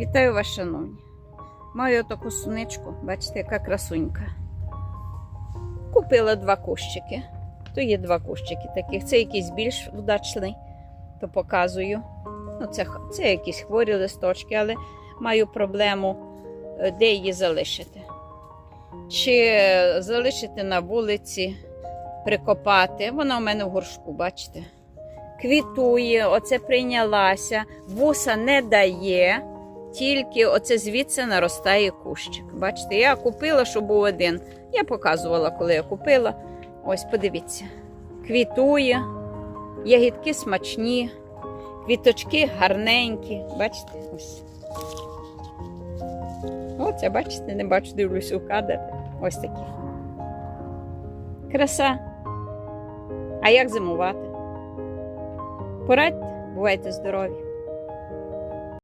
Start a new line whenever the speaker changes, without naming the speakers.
Вітаю вас, шановні. Маю таку суничку, бачите, яка красунька. Купила два кущики. То є два кущики таких. Це якийсь більш вдачний, то показую. Ну, це, це якісь хворі листочки, але маю проблему, е, де її залишити. Чи залишити на вулиці, прикопати. Вона у мене в горшку, бачите? Квітує, оце прийнялася, вуса не дає, тільки оце звідси наростає кущик. Бачите, я купила, щоб був один. Я показувала, коли я купила. Ось, подивіться. Квітує, ягідки смачні, квіточки гарненькі. Бачите? Ось. Оце, бачите, не бачу, дивлюся у кадр. Ось такі. Краса. А як зимувати? Порадьте, бувайте здорові!